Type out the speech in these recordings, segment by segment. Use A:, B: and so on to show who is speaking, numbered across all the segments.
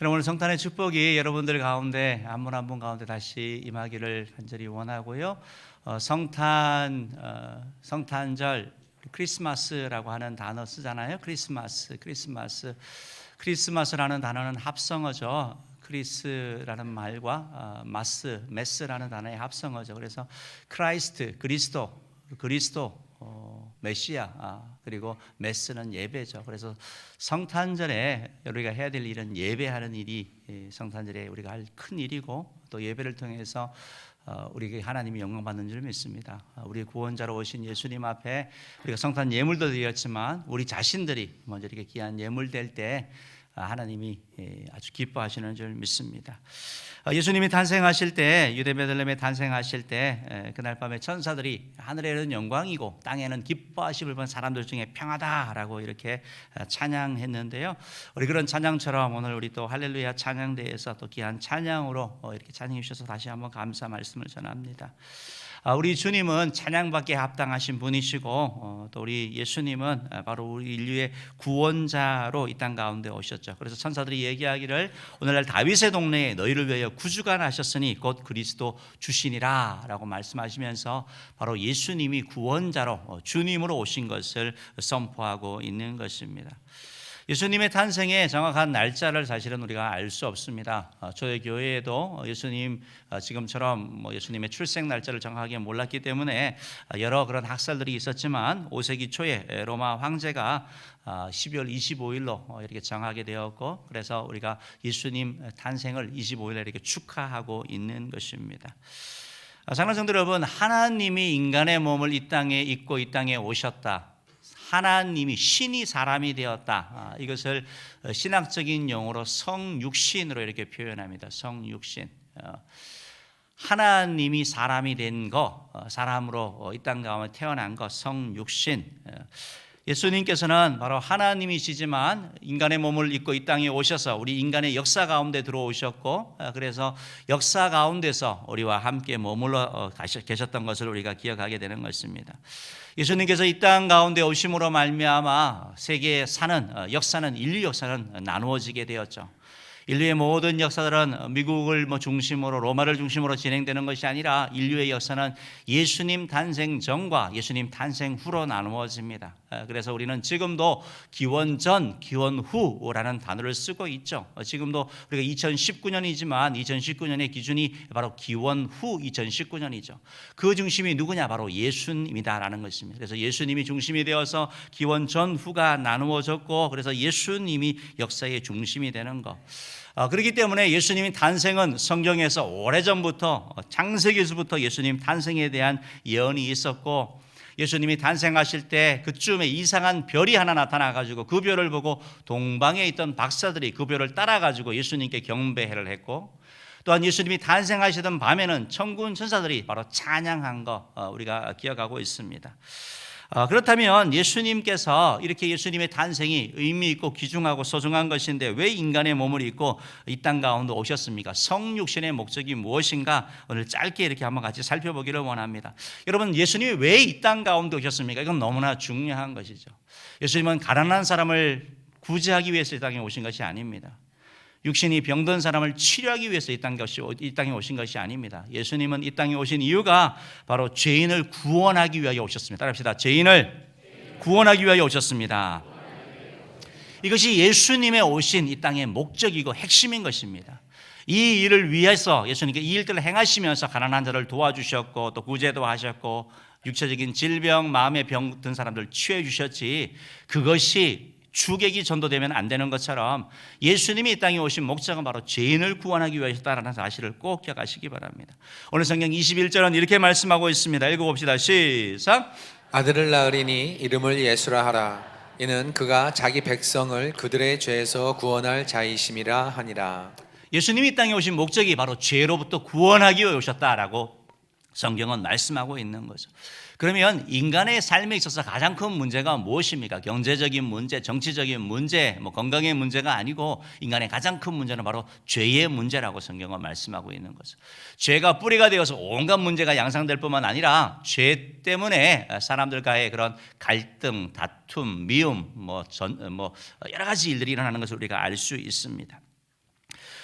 A: 여러분 오늘 성탄의 축복이 여러분들 가운데 한분 한 분 가운데 다시 임하기를 간절히 원하고요. 어, 성탄 어, 성탄절 크리스마스라고 하는 단어 쓰잖아요. 크리스마스, 크리스마스, 크리스마스라는 단어는 합성어죠. 크리스라는 말과 어, 마스, 메스라는 단어의 합성어죠. 그래서 크라이스트, 그리스도, 그리스도, 어, 메시아, 아, 그리고 메스는 예배죠. 그래서 성탄절에 우리가 해야 될 일은 예배하는 일이 예, 성탄절에 우리가 할 큰 일이고 또 예배를 통해서 어, 우리에게 하나님이 영광 받는 줄 믿습니다. 어, 우리 구원자로 오신 예수님 앞에 우리가 성탄 예물도 드렸지만 우리 자신들이 먼저 이렇게 귀한 예물 될때 아, 하나님이 예, 아주 기뻐하시는 줄 믿습니다. 어, 예수님이 탄생하실 때 유대 베들레헴에 탄생하실 때 에, 그날 밤에 천사들이 하늘에는 영광이고 땅에는 기뻐하심을 본 사람들 중에 평하다라고 이렇게 어, 찬양했는데요. 우리 그런 찬양처럼 오늘 우리 또 할렐루야 찬양대에서 또 귀한 찬양으로 어, 이렇게 찬양해 주셔서 다시 한번 감사 말씀을 전합니다. 아, 우리 주님은 찬양받기에 합당하신 분이시고 어, 또 우리 예수님은 아, 바로 우리 인류의 구원자로 이 땅 가운데 오셨죠. 그래서 천사들이 얘기하기를 오늘날 다윗의 동네에 너희를 위하여 구주가 나셨으니 곧 그리스도 주시니라라고 말씀하시면서 바로 예수님이 구원자로 어, 주님으로 오신 것을 선포하고 있는 것입니다. 예수님의 탄생의 정확한 날짜를 사실은 우리가 알 수 없습니다. 어, 저희 교회에도 예수님 어, 지금처럼 뭐 예수님의 출생 날짜를 정확하게 몰랐기 때문에 어, 여러 그런 학설들이 있었지만 5세기 초에 로마 황제가 12월 25일로 이렇게 정하게 되었고 그래서 우리가 예수님 탄생을 25일에 이렇게 축하하고 있는 것입니다. 사랑하는 성도 여러분, 하나님이 인간의 몸을 이 땅에 입고 이 땅에 오셨다. 하나님이 신이 사람이 되었다. 아, 이것을 신학적인 용어로 성육신으로 이렇게 표현합니다. 성육신. 어, 하나님이 사람이 된 거, 어, 사람으로 이 땅 가운데 태어난 거, 성육신. 어, 예수님께서는 바로 하나님이시지만 인간의 몸을 입고 이 땅에 오셔서 우리 인간의 역사 가운데 들어오셨고 그래서 역사 가운데서 우리와 함께 머물러 계셨던 것을 우리가 기억하게 되는 것입니다. 예수님께서 이 땅 가운데 오심으로 말미암아 세계의 사는 어, 역사는 인류 역사는 나누어지게 되었죠. 인류의 모든 역사들은 미국을 뭐 중심으로 로마를 중심으로 진행되는 것이 아니라 인류의 역사는 예수님 탄생 전과 예수님 탄생 후로 나누어집니다. 그래서 우리는 지금도 기원 전, 기원 후라는 단어를 쓰고 있죠. 어, 지금도 우리가 2019년이지만 2019년의 기준이 바로 기원 후 2019년이죠. 그 중심이 누구냐? 바로 예수님이다라는 것입니다. 그래서 예수님이 중심이 되어서 기원 전, 후가 나누어졌고 그래서 예수님이 역사의 중심이 되는 것. 어, 그렇기 때문에 예수님의 탄생은 성경에서 오래전부터 어, 창세기에서부터 예수님 탄생에 대한 예언이 있었고 예수님이 탄생하실 때 그쯤에 이상한 별이 하나 나타나 가지고 그 별을 보고 동방에 있던 박사들이 그 별을 따라 가지고 예수님께 경배를 했고 또한 예수님이 탄생하시던 밤에는 천군 천사들이 바로 찬양한 거 어, 우리가 기억하고 있습니다. 어, 그렇다면 예수님께서 이렇게 예수님의 탄생이 의미 있고 귀중하고 소중한 것인데 왜 인간의 몸을 입고 이 땅 가운데 오셨습니까? 성육신의 목적이 무엇인가 오늘 짧게 이렇게 한번 같이 살펴보기를 원합니다. 여러분 예수님이 왜 이 땅 가운데 오셨습니까? 이건 너무나 중요한 것이죠. 예수님은 가난한 사람을 구제하기 위해서 이 땅에 오신 것이 아닙니다. 육신이 병든 사람을 치료하기 위해서 이 땅에, 오신, 것이 아닙니다. 예수님은 이 땅에 오신 이유가 바로 죄인을 구원하기 위하여 오셨습니다. 따라합시다. 죄인을 구원하기 위하여 오셨습니다. 이것이 예수님의 오신 이 땅의 목적이고 핵심인 것입니다. 이 일을 위해서 예수님께 이 일들을 행하시면서 가난한 자를 도와주셨고 또 구제도 하셨고 육체적인 질병, 마음의 병 든 사람들 치유해 주셨지 그것이 주객이 전도되면 안 되는 것처럼 예수님이 이 땅에 오신 목적은 바로 죄인을 구원하기 위해서다라는 사실을 꼭 기억하시기 바랍니다. 오늘 성경 21절은 이렇게 말씀하고 있습니다. 읽어봅시다. 시작.
B: 아들을 낳으리니 이름을 예수라 하라. 이는 그가 자기 백성을 그들의 죄에서 구원할 자이심이라 하니라.
A: 예수님이 이 땅에 오신 목적이 바로 죄로부터 구원하기 위해 오셨다라고 성경은 말씀하고 있는 거죠. 그러면 인간의 삶에 있어서 가장 큰 문제가 무엇입니까? 경제적인 문제, 정치적인 문제, 뭐 건강의 문제가 아니고 인간의 가장 큰 문제는 바로 죄의 문제라고 성경은 말씀하고 있는 거죠. 죄가 뿌리가 되어서 온갖 문제가 양상될 뿐만 아니라 죄 때문에 사람들과의 그런 갈등, 다툼, 미움, 뭐, 전, 뭐 여러 가지 일들이 일어나는 것을 우리가 알 수 있습니다.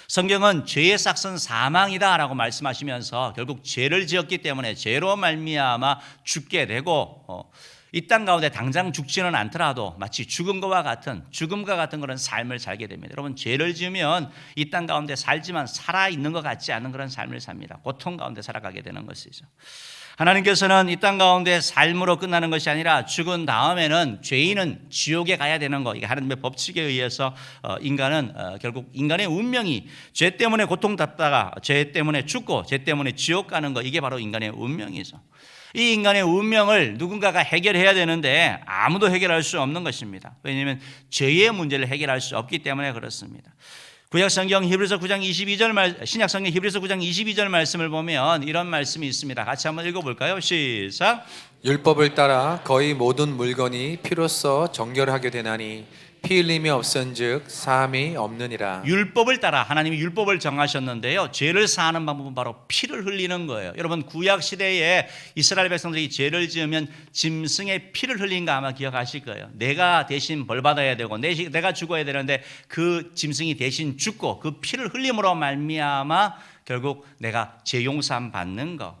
A: 성경은 죄의 싹은 사망이다라고 말씀하시면서 결국 죄를 지었기 때문에 죄로 말미암아 죽게 되고 어, 이 땅 가운데 당장 죽지는 않더라도 마치 죽음과 같은 죽음과 같은 그런 삶을 살게 됩니다. 여러분 죄를 지으면 이 땅 가운데 살지만 살아 있는 것 같지 않은 그런 삶을 삽니다. 고통 가운데 살아가게 되는 것이죠. 하나님께서는 이 땅 가운데 삶으로 끝나는 것이 아니라 죽은 다음에는 죄인은 지옥에 가야 되는 거. 이게 하나님의 법칙에 의해서 어, 인간은 어, 결국 인간의 운명이 죄 때문에 고통받다가 죄 때문에 죽고 죄 때문에 지옥 가는 거. 이게 바로 인간의 운명이죠. 이 인간의 운명을 누군가가 해결해야 되는데 아무도 해결할 수 없는 것입니다. 왜냐하면 죄의 문제를 해결할 수 없기 때문에 그렇습니다. 구약 성경 히브리서 9장 22절 말 신약 성경 히브리서 9장 22절 말씀을 보면 이런 말씀이 있습니다. 같이 한번 읽어 볼까요? 시작.
B: 율법을 따라 거의 모든 물건이 피로써 정결하게 되나니 피 흘림이 없은즉 사함이 없느니라.
A: 율법을 따라 하나님이 율법을 정하셨는데요. 죄를 사하는 방법은 바로 피를 흘리는 거예요. 여러분 구약 시대에 이스라엘 백성들이 죄를 지으면 짐승의 피를 흘린 거 아마 기억하실 거예요. 내가 대신 벌 받아야 되고 내- 내가 죽어야 되는데 그 짐승이 대신 죽고 그 피를 흘림으로 말미암아 결국 내가 죄 용서함 받는 거.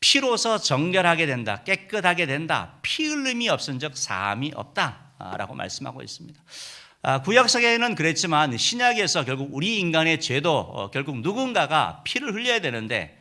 A: 피로서 정결하게 된다. 깨끗하게 된다. 피 흘림이 없은즉 사함이 없다 라고 말씀하고 있습니다. 아, 구약성에는 그랬지만 신약에서 결국 우리 인간의 죄도 어, 결국 누군가가 피를 흘려야 되는데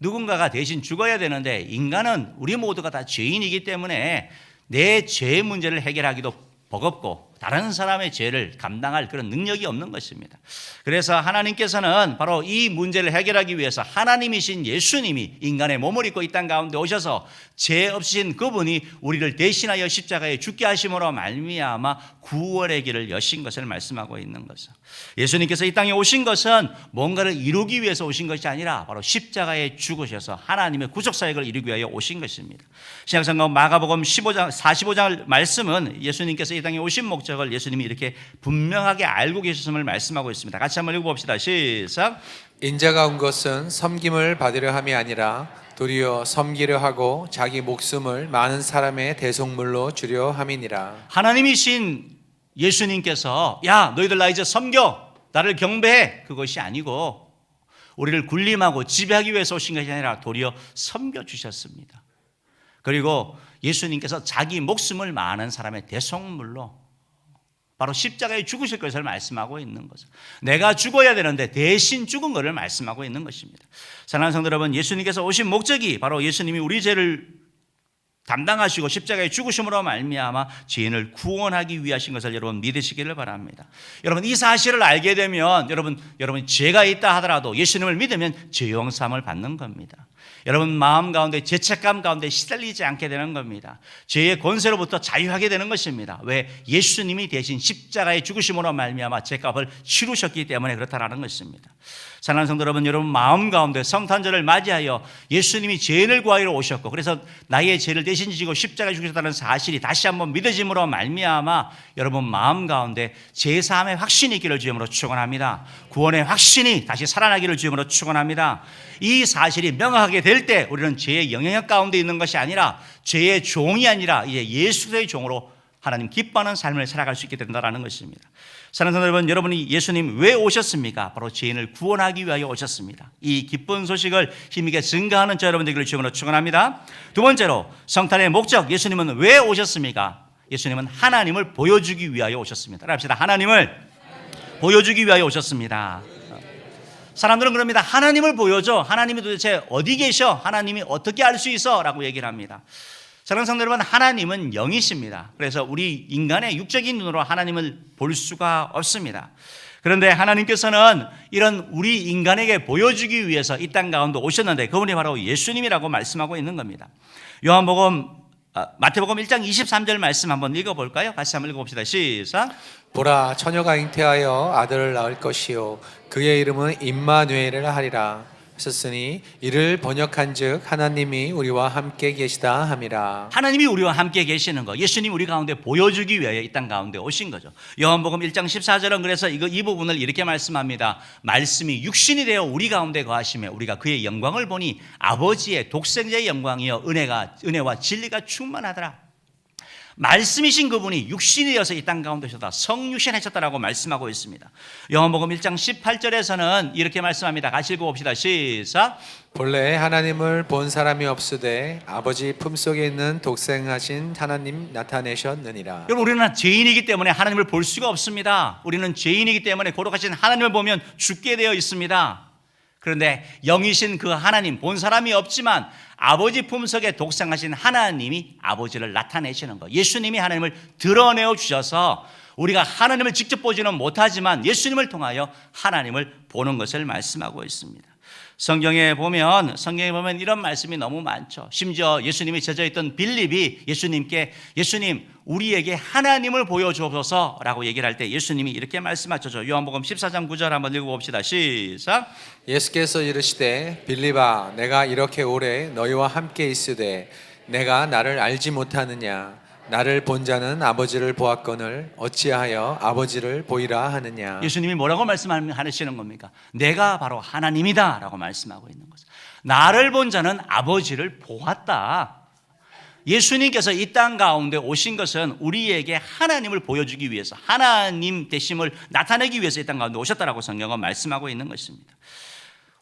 A: 누군가가 대신 죽어야 되는데 인간은 우리 모두가 다 죄인이기 때문에 내죄 문제를 해결하기도 버겁고 다른 사람의 죄를 감당할 그런 능력이 없는 것입니다. 그래서 하나님께서는 바로 이 문제를 해결하기 위해서 하나님이신 예수님이 인간의 몸을 입고 이 땅 가운데 오셔서 죄 없으신 그분이 우리를 대신하여 십자가에 죽게 하심으로 말미암아 구원의 길을 여신 것을 말씀하고 있는 거죠. 예수님께서 이 땅에 오신 것은 뭔가를 이루기 위해서 오신 것이 아니라 바로 십자가에 죽으셔서 하나님의 구속 사역을 이루기 위하여 오신 것입니다. 신약성경 마가복음 15장 45장 말씀은 예수님께서 이 땅에 오신 목적 을 예수님이 이렇게 분명하게 알고 계셨음을 말씀하고 있습니다. 같이 한번 읽어 봅시다. 시작.
B: 인자가 온 것은 섬김을 받으려 함이 아니라 도리어 섬기려 하고 자기 목숨을 많은 사람의 대속물로 주려 함이니라.
A: 하나님이신 예수님께서 야 너희들 나 이제 섬겨 나를 경배해 그것이 아니고 우리를 군림하고 지배하기 위해서 오신 것이 아니라 도리어 섬겨 주셨습니다. 그리고 예수님께서 자기 목숨을 많은 사람의 대속물로 바로 십자가에 죽으실 것을 말씀하고 있는 거죠. 내가 죽어야 되는데 대신 죽은 것을 말씀하고 있는 것입니다. 사랑하는 성도 여러분, 예수님께서 오신 목적이 바로 예수님이 우리 죄를 담당하시고 십자가에 죽으심으로 말미암아 죄인을 구원하기 위하신 것을 여러분 믿으시기를 바랍니다. 여러분 이 사실을 알게 되면 여러분 여러분 죄가 있다 하더라도 예수님을 믿으면 죄 용서함을 받는 겁니다. 여러분 마음 가운데 죄책감 가운데 시달리지 않게 되는 겁니다. 죄의 권세로부터 자유하게 되는 것입니다. 왜 예수님이 대신 십자가에 죽으심으로 말미암아 죄값을 치르셨기 때문에 그렇다라는 것입니다. 사랑하는 성도 여러분, 여러분 마음 가운데 성탄절을 맞이하여 예수님이 죄인을 구하러 오셨고 그래서 나의 죄를 대신 지고 십자가에 죽으셨다는 사실이 다시 한번 믿어짐으로 말미암아 여러분 마음 가운데 죄 사함의 확신이 있기를 주임으로 축원합니다. 구원의 확신이 다시 살아나기를 주임으로 축원합니다. 이 사실이 명확하게 될 때 우리는 죄의 영향력 가운데 있는 것이 아니라 죄의 종이 아니라 이제 예수의 종으로 하나님 기뻐하는 삶을 살아갈 수 있게 된다는 것입니다. 사랑하는 여러분, 여러분이 예수님 왜 오셨습니까? 바로 죄인을 구원하기 위하여 오셨습니다. 이 기쁜 소식을 힘있게 증가하는 저 여러분 되기를 주으로 축원합니다. 두 번째로 성탄의 목적 예수님은 왜 오셨습니까? 예수님은 하나님을 보여주기 위하여 오셨습니다. 합시다. 하나님을 보여주기 위하여 오셨습니다. 사람들은 그럽니다. 하나님을 보여줘. 하나님이 도대체 어디 계셔? 하나님이 어떻게 알 수 있어? 라고 얘기를 합니다. 사랑하는 성도 여러분, 하나님은 영이십니다. 그래서 우리 인간의 육적인 눈으로 하나님을 볼 수가 없습니다. 그런데 하나님께서는 이런 우리 인간에게 보여주기 위해서 이 땅 가운데 오셨는데 그분이 바로 예수님이라고 말씀하고 있는 겁니다. 요한복음 아, 마태복음 1장 23절 말씀 한번 읽어볼까요? 같이 한번 읽어봅시다. 시작.
B: 보라 처녀가 잉태하여 아들을 낳을 것이요 그의 이름은 임마누엘이라 하리라 하셨으니 이를 번역한즉 하나님이 우리와 함께 계시다 함이라.
A: 하나님이 우리와 함께 계시는 거, 예수님 우리 가운데 보여주기 위하여 이 땅 가운데 오신 거죠. 요한복음 1장 14절은 그래서 이거 이 부분을 이렇게 말씀합니다. 말씀이 육신이 되어 우리 가운데 거하시며 우리가 그의 영광을 보니 아버지의 독생자의 영광이여 은혜가 은혜와 진리가 충만하더라. 말씀이신 그분이 육신이 되어서 이 땅 가운데 오셨다. 성육신 하셨다라고 말씀하고 있습니다. 요한복음 1장 18절에서는 이렇게 말씀합니다. 같이 읽어봅시다. 시작.
B: 본래 하나님을 본 사람이 없으되 아버지 품속에 있는 독생하신 하나님 나타내셨느니라.
A: 여러분 우리는 죄인이기 때문에 하나님을 볼 수가 없습니다. 우리는 죄인이기 때문에 거룩하신 하나님을 보면 죽게 되어 있습니다. 그런데 영이신 그 하나님 본 사람이 없지만 아버지 품속에 독생하신 하나님이 아버지를 나타내시는 것. 예수님이 하나님을 드러내어 주셔서 우리가 하나님을 직접 보지는 못하지만 예수님을 통하여 하나님을 보는 것을 말씀하고 있습니다. 성경에 보면 성경에 보면 이런 말씀이 너무 많죠. 심지어 예수님이 제자 있던 빌립이 예수님께 예수님 우리에게 하나님을 보여주옵소서라고 얘기를 할 때 예수님이 이렇게 말씀하셨죠. 요한복음 14장 9절 한번 읽어봅시다. 시작.
B: 예수께서 이르시되 빌립아 내가 이렇게 오래 너희와 함께 있으되 내가 나를 알지 못하느냐 나를 본 자는 아버지를 보았거늘 어찌하여 아버지를 보이라 하느냐
A: 예수님이 뭐라고 말씀하시는 겁니까? 내가 바로 하나님이다라고 말씀하고 있는 거죠. 나를 본 자는 아버지를 보았다. 예수님께서 이 땅 가운데 오신 것은 우리에게 하나님을 보여주기 위해서 하나님 되심을 나타내기 위해서 이 땅 가운데 오셨다라고 성경은 말씀하고 있는 것입니다.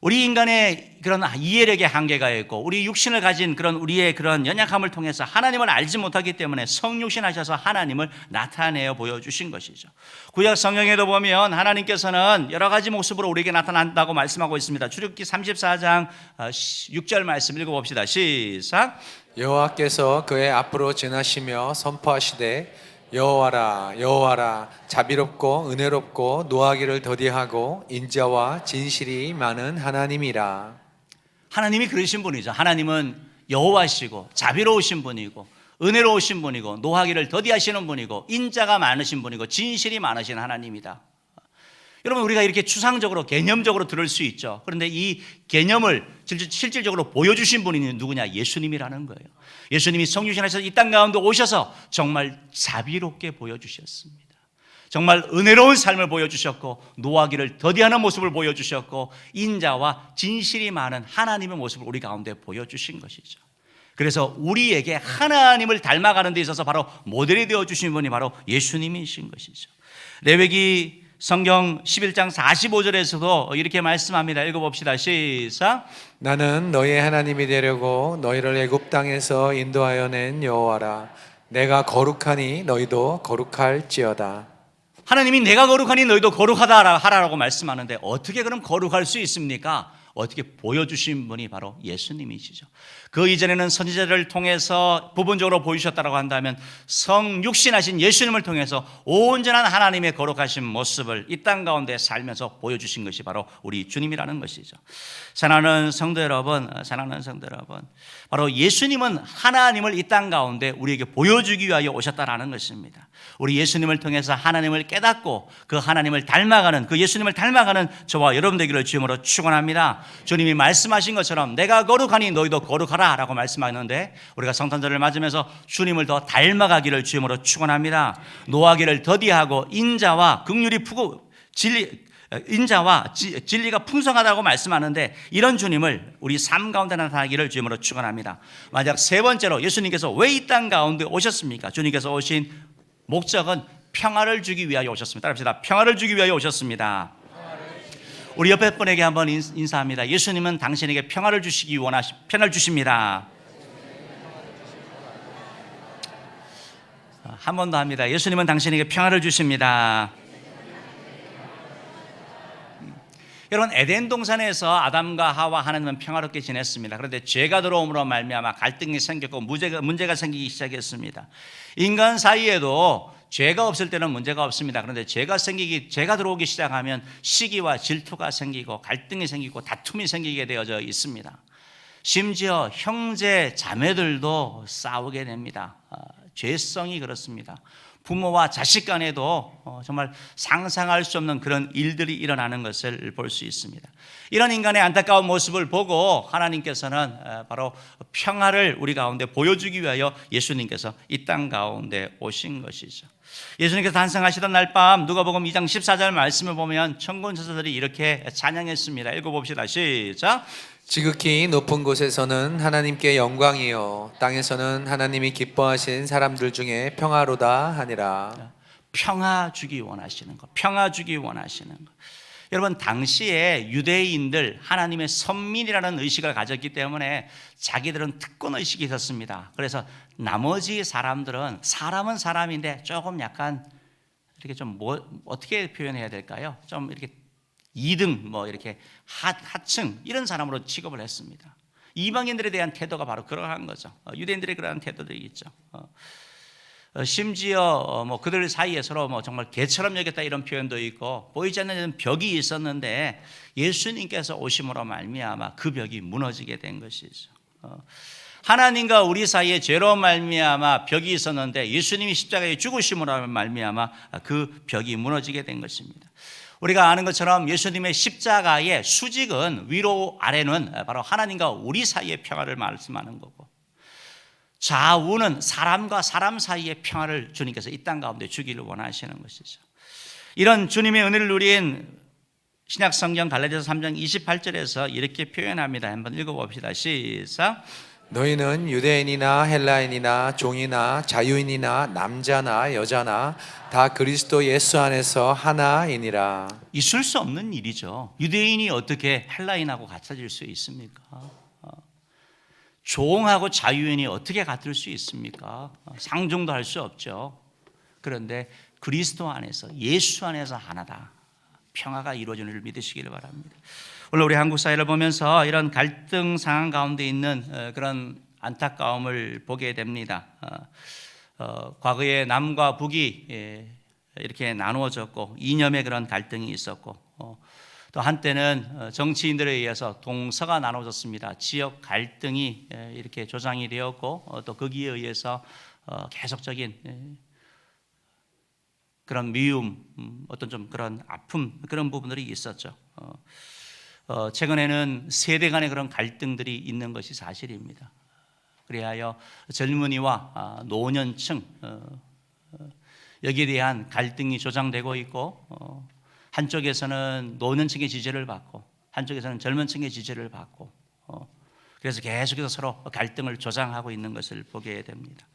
A: 우리 인간의 그런 이해력의 한계가 있고 우리 육신을 가진 그런 우리의 그런 연약함을 통해서 하나님을 알지 못하기 때문에 성육신하셔서 하나님을 나타내어 보여주신 것이죠. 구약 성경에도 보면 하나님께서는 여러 가지 모습으로 우리에게 나타난다고 말씀하고 있습니다. 출애굽기 34장 6절 말씀 읽어봅시다. 시작.
B: 여호와께서 그의 앞으로 지나시며 선포하시되 여호와라 여호와라 자비롭고 은혜롭고 노하기를 더디하고 인자와 진실이 많은 하나님이라
A: 하나님이 그러신 분이죠. 하나님은 여호와시고 자비로우신 분이고 은혜로우신 분이고 노하기를 더디하시는 분이고 인자가 많으신 분이고 진실이 많으신 하나님이다. 여러분 우리가 이렇게 추상적으로 개념적으로 들을 수 있죠. 그런데 이 개념을 실- 실질적으로 보여주신 분이 누구냐? 예수님이라는 거예요. 예수님이 성육신하셔서 이 땅 가운데 오셔서 정말 자비롭게 보여주셨습니다. 정말 은혜로운 삶을 보여주셨고 노하기를 더디하는 모습을 보여주셨고 인자와 진실이 많은 하나님의 모습을 우리 가운데 보여주신 것이죠. 그래서 우리에게 하나님을 닮아가는 데 있어서 바로 모델이 되어 주신 분이 바로 예수님이신 것이죠. 레위기 성경 11장 45절에서도 이렇게 말씀합니다. 읽어봅시다. 시작.
B: 나는 너희 하나님이 되려고 너희를 애굽 땅에서 인도하여 낸 여호와라 내가 거룩하니 너희도 거룩할지어다
A: 하나님이 내가 거룩하니 너희도 거룩하다 하라고 말씀하는데 어떻게 그럼 거룩할 수 있습니까? 어떻게 보여주신 분이 바로 예수님이시죠. 그 이전에는 선지자를 통해서 부분적으로 보이셨다고 한다면 성육신하신 예수님을 통해서 온전한 하나님의 거룩하신 모습을 이 땅 가운데 살면서 보여주신 것이 바로 우리 주님이라는 것이죠. 사랑하는 성도 여러분, 사랑하는 성도 여러분, 바로 예수님은 하나님을 이 땅 가운데 우리에게 보여주기 위하여 오셨다라는 것입니다. 우리 예수님을 통해서 하나님을 깨닫고 그 하나님을 닮아가는 그 예수님을 닮아가는 저와 여러분 되기를 주님으로 축원합니다. 주님이 말씀하신 것처럼 내가 거룩하니 너희도 거룩하라 라고 말씀하는데 우리가 성탄절을 맞으면서 주님을 더 닮아가기를 주님으로 축원합니다. 노하기를 더디하고 인자와 긍휼이 푸고 진리 인자와 지- 진리가 풍성하다고 말씀하는데 이런 주님을 우리 삶 가운데 나타나기를 주님으로 축원합니다. 만약 세 번째로 예수님께서 왜 이 땅 가운데 오셨습니까? 주님께서 오신 목적은 평화를 주기 위하여 오셨습니다. 따라합시다. 평화를 주기 위하여 오셨습니다. 우리 옆에 분에게 한번 인- 인사합니다. 예수님은 당신에게 평화를 주시기 원하시 편을 주십니다. 한 번 더 합니다. 예수님은 당신에게 평화를 주십니다. 여러분 에덴 동산에서 아담과 하와 하나님은 평화롭게 지냈습니다. 그런데 죄가 들어옴으로 말미암아 갈등이 생겼고 문제가 생기기 시작했습니다. 인간 사이에도 죄가 없을 때는 문제가 없습니다. 그런데 죄가 생기기 죄가 들어오기 시작하면 시기와 질투가 생기고 갈등이 생기고 다툼이 생기게 되어져 있습니다. 심지어 형제 자매들도 싸우게 됩니다. 아, 죄성이 그렇습니다. 부모와 자식 간에도 어, 정말 상상할 수 없는 그런 일들이 일어나는 것을 볼 수 있습니다. 이런 인간의 안타까운 모습을 보고 하나님께서는 어, 바로 평화를 우리 가운데 보여주기 위하여 예수님께서 이 땅 가운데 오신 것이죠. 예수님께서 탄생하시던 날 밤 누가복음 2장 14절 말씀을 보면 천군 천사들이 이렇게 찬양했습니다. 읽어봅시다. 시작.
B: 지극히 높은 곳에서는 하나님께 영광이요 땅에서는 하나님이 기뻐하신 사람들 중에 평화로다 하니라.
A: 평화 주기 원하시는 거, 평화 주기 원하시는 거. 여러분 당시에 유대인들 하나님의 선민이라는 의식을 가졌기 때문에 자기들은 특권 의식이 있었습니다. 그래서 나머지 사람들은 사람은 사람인데 조금 약간 이렇게 좀 뭐 어떻게 표현해야 될까요? 좀 이렇게 2등 뭐 이렇게 하, 하층 이런 사람으로 취급을 했습니다. 이방인들에 대한 태도가 바로 그러한 거죠. 어, 유대인들의 그러한 태도들이 있죠. 어, 어, 심지어 어, 뭐 그들 사이에 서로 뭐 정말 개처럼 여겼다 이런 표현도 있고 보이지 않는 벽이 있었는데 예수님께서 오심으로 말미암아 그 벽이 무너지게 된 것이죠. 어, 하나님과 우리 사이에 죄로 말미암아 벽이 있었는데 예수님이 십자가에 죽으심으로 말미암아 그 벽이 무너지게 된 것입니다. 우리가 아는 것처럼 예수님의 십자가의 수직은 위로 아래는 바로 하나님과 우리 사이의 평화를 말씀하는 거고 좌우는 사람과 사람 사이의 평화를 주님께서 이 땅 가운데 주기를 원하시는 것이죠. 이런 주님의 은혜를 누린 신약 성경 갈라디아서 3장 28절에서 이렇게 표현합니다. 한번 읽어 봅시다. 시작.
B: 너희는 유대인이나 헬라인이나 종이나 자유인이나 남자나 여자나 다 그리스도 예수 안에서 하나이니라.
A: 있을 수 없는 일이죠. 유대인이 어떻게 헬라인하고 같아질 수 있습니까? 어. 종하고 자유인이 어떻게 같을 수 있습니까? 어, 상종도 할 수 없죠. 그런데 그리스도 안에서 예수 안에서 하나다. 평화가 이루어지는 줄 믿으시기를 바랍니다. 오늘 우리 한국 사회를 보면서 이런 갈등 상황 가운데 있는 어, 그런 안타까움을 보게 됩니다. 어, 어, 과거에 남과 북이 예, 이렇게 나누어졌고 이념의 그런 갈등이 있었고 어, 또 한때는 어, 정치인들에 의해서 동서가 나눠졌습니다. 지역 갈등이 예, 이렇게 조장이 되었고 어, 또 거기에 의해서 어, 계속적인 예, 그런 미움, 음, 어떤 좀 그런 아픔 그런 부분들이 있었죠. 어, 어, 최근에는 세대 간의 그런 갈등들이 있는 것이 사실입니다. 그리하여 젊은이와 아, 노년층 어, 어, 여기에 대한 갈등이 조장되고 있고 어, 한쪽에서는 노년층의 지지를 받고 한쪽에서는 젊은층의 지지를 받고 어, 그래서 계속해서 서로 갈등을 조장하고 있는 것을 보게 됩니다.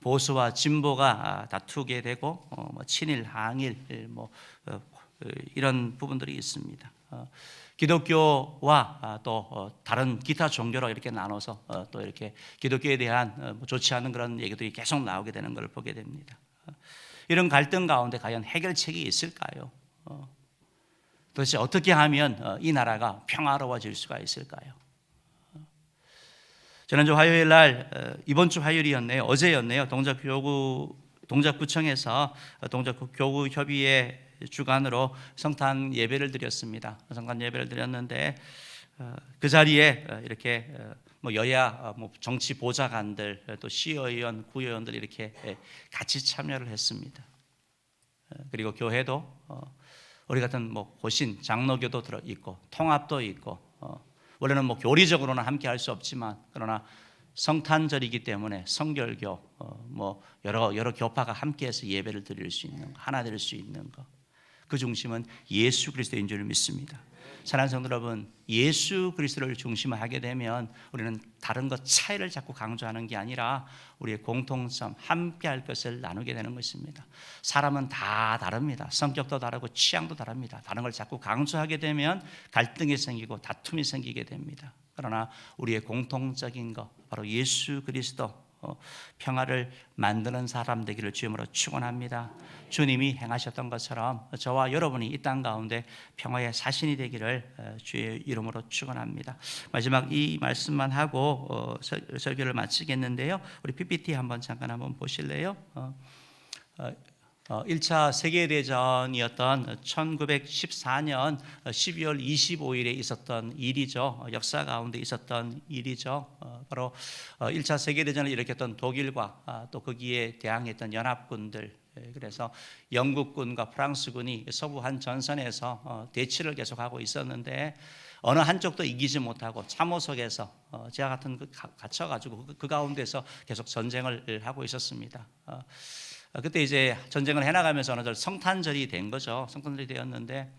A: 보수와 진보가 아, 다투게 되고 어, 뭐 친일, 항일 뭐 어, 어, 이런 부분들이 있습니다. 어, 기독교와 아, 또 어, 다른 기타 종교로 이렇게 나눠서 어, 또 이렇게 기독교에 대한 어, 뭐 좋지 않은 그런 얘기들이 계속 나오게 되는 것을 보게 됩니다. 어, 이런 갈등 가운데 과연 해결책이 있을까요? 어, 도대체 어떻게 하면 어, 이 나라가 평화로워질 수가 있을까요? 지난주 화요일 날 어, 이번 주 화요일이었네요. 어제였네요. 동작교구 동작구청에서 동작교구 협의회 주관으로 성탄 예배를 드렸습니다. 성탄 예배를 드렸는데 어, 그 자리에 어, 이렇게 어, 뭐 여야 어, 뭐 정치 보좌관들 어, 또 시의원, 구의원들 이렇게 예, 같이 참여를 했습니다. 어, 그리고 교회도 어, 우리 같은 뭐 고신 장로교도 들어 있고 통합도 있고 어, 원래는 뭐 교리적으로는 함께 할 수 없지만 그러나 성탄절이기 때문에 성결교 어, 뭐 여러 여러 교파가 함께해서 예배를 드릴 수 있는 거, 하나 될 수 있는 거. 그 중심은 예수 그리스도인 줄 믿습니다. 사랑하는 성도 여러분, 예수 그리스도를 중심으로 하게 되면 우리는 다른 것 차이를 자꾸 강조하는 게 아니라 우리의 공통점, 함께 할 것을 나누게 되는 것입니다. 사람은 다 다릅니다. 성격도 다르고 취향도 다릅니다. 다른 걸 자꾸 강조하게 되면 갈등이 생기고 다툼이 생기게 됩니다. 그러나 우리의 공통적인 것, 바로 예수 그리스도 어, 평화를 만드는 사람 되기를 주님으로 축원합니다. 주님이 행하셨던 것처럼 저와 여러분이 이 땅 가운데 평화의 사신이 되기를 어, 주의 이름으로 축원합니다. 마지막 이 말씀만 하고 어, 설- 설교를 마치겠는데요. 우리 PPT 한번 잠깐 한번 보실래요? 어, 어, 어, 1차 세계대전이었던 1914년 12월 25일에 있었던 일이죠. 어, 역사 가운데 있었던 일이죠. 어, 바로 어, 1차 세계대전을 일으켰던 독일과 아, 또 거기에 대항했던 연합군들 예, 그래서 영국군과 프랑스군이 서부 한 전선에서 어, 대치를 계속하고 있었는데 어느 한쪽도 이기지 못하고 참호 속에서 어, 제와 같은 그 가- 갇혀가지고 그- 그 가운데서 계속 전쟁을 하고 있었습니다. 어, 어, 그때 이제 전쟁을 해나가면서 어느 날 성탄절이 된 거죠. 성탄절이 되었는데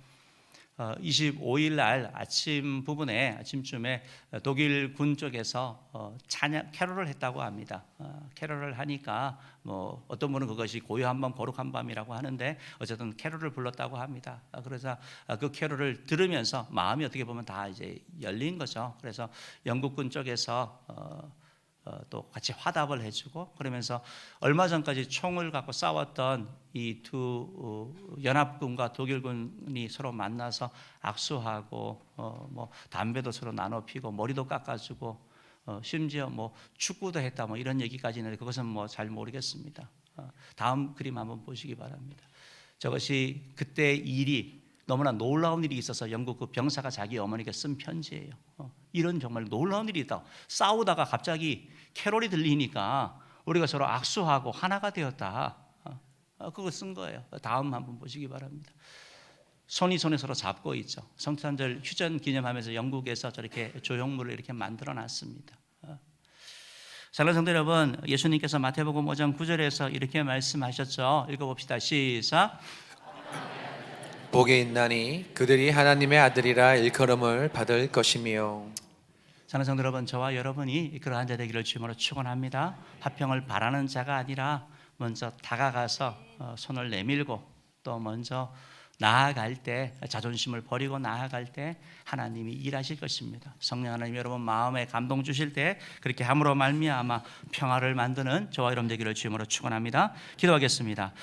A: 어, 25일 날 아침 부분에 아침쯤에 독일 군 쪽에서 어, 찬양 캐롤을 했다고 합니다. 어, 캐롤을 하니까 뭐 어떤 분은 그것이 고요한 밤 거룩한 밤이라고 하는데 어쨌든 캐롤을 불렀다고 합니다. 아, 그래서 아, 그 캐롤을 들으면서 마음이 어떻게 보면 다 이제 열린 거죠. 그래서 영국군 쪽에서 어, 어, 또 같이 화답을 해주고 그러면서 얼마 전까지 총을 갖고 싸웠던 이두 어, 연합군과 독일군이 서로 만나서 악수하고 어, 뭐 담배도 서로 나눠 피고 머리도 깎아주고 어, 심지어 뭐 축구도 했다 뭐 이런 얘기까지 있는데 그것은 뭐 잘 모르겠습니다. 어, 다음 그림 한번 보시기 바랍니다. 저것이 그때 일이 너무나 놀라운 일이 있어서 영국 그 병사가 자기 어머니께 쓴 편지예요. 어, 이런 정말 놀라운 일이 있다. 싸우다가 갑자기 캐롤이 들리니까 우리가 서로 악수하고 하나가 되었다. 어, 어, 그거 쓴 거예요. 다음 한번 보시기 바랍니다. 손이 손에 서로 잡고 있죠. 성탄절 휴전 기념하면서 영국에서 저렇게 조형물을 이렇게 만들어 놨습니다. 어. 사랑하는 성도 여러분, 예수님께서 마태복음 5장 9절에서 이렇게 말씀하셨죠. 읽어봅시다. 시작.
B: 복이 있나니 그들이 하나님의 아들이라 일컬음을 받을 것이며
A: 사랑하는 성도 여러분, 저와 여러분이 그러한 자 되기를 주님으로 축원합니다. 화평을 바라는 자가 아니라 먼저 다가가서 어, 손을 내밀고 또 먼저 나아갈 때 자존심을 버리고 나아갈 때 하나님이 일하실 것입니다. 성령 하나님 여러분 마음에 감동 주실 때 그렇게 함으로 말미암아 평화를 만드는 저와 여러분 되기를 주님으로 축원합니다. 기도하겠습니다.